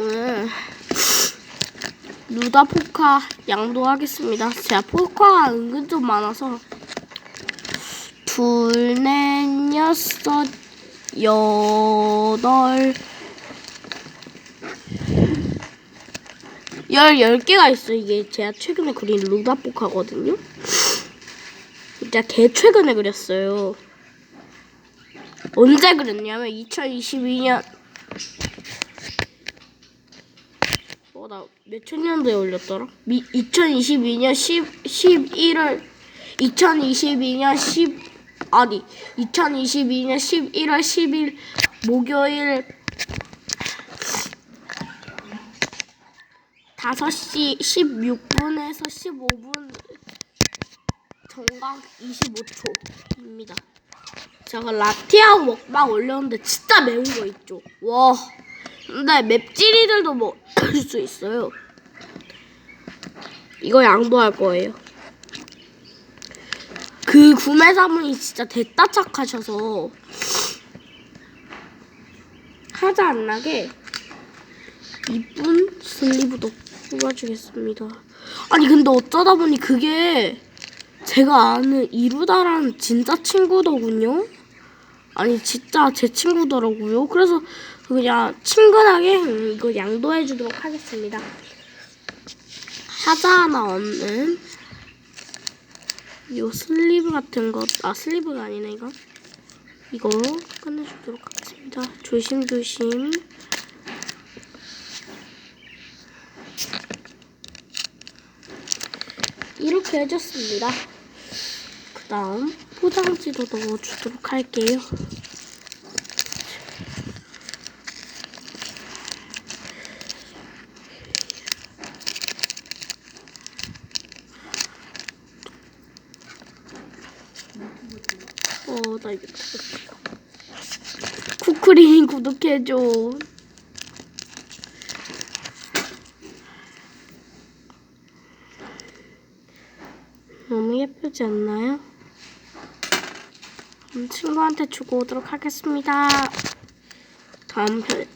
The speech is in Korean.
오늘 루다 포카 양도하겠습니다. 제가 포카가 은근 좀 많아서 둘, 넷, 여섯, 여덟, 열, 열 개가 있어요. 이게 제가 최근에 그린 루다 포카거든요. 진짜 개 최근에 그렸어요. 언제 그렸냐면 2022년 나 몇천 년도에 올렸더라? 미, 2022년 10, 11월 2022년 10 아니 2022년 11월 10일 목요일 5시 16분에서 15분 정각 25초입니다. 제가 라티아고 먹방 올렸는데 진짜 매운 거 있죠. 와. 근데 맵찔이들도 먹을 수 있어요. 이거 양보할 거예요. 그 구매자분이 진짜 대따 착하셔서 하자 안 나게 이쁜 슬리브도 뽑아주겠습니다. 아니 근데 어쩌다 보니 그게 제가 아는 이루다라는 진짜 친구더군요. 아니 진짜 제 친구더라고요. 그래서 그냥 친근하게 음, 이거 양도해 주도록 하겠습니다. 하자 하나 없는 요 슬리브 같은 거, 아 슬리브가 아니네 이거. 이거 끝내주도록 하겠습니다. 조심조심. 이렇게 해줬습니다. 그 다음 포장지도 넣어주도록 할게요. 어, 나 이거 쿠크린 구독해줘. 너무 예쁘지 않나요? 친구한테 주고 오도록 하겠습니다. 다음 편